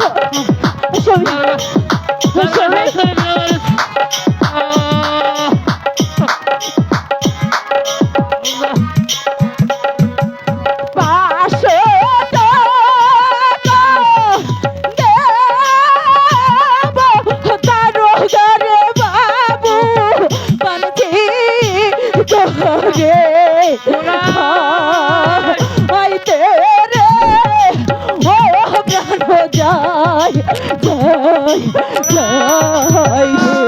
Oh, জয় জয় জয়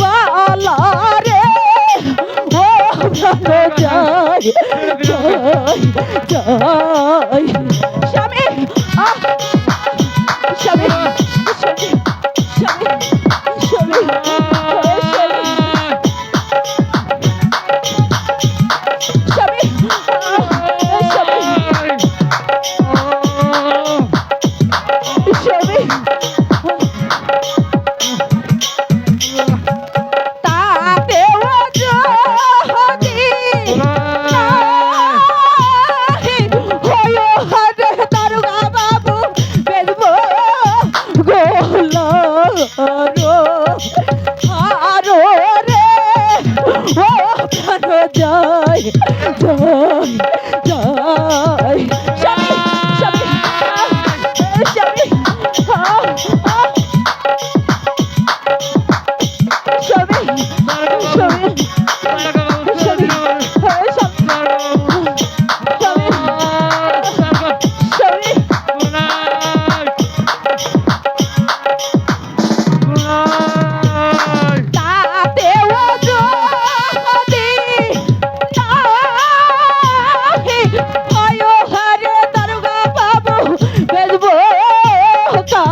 বালারে ও ভালো যাই যাই জয় জয়।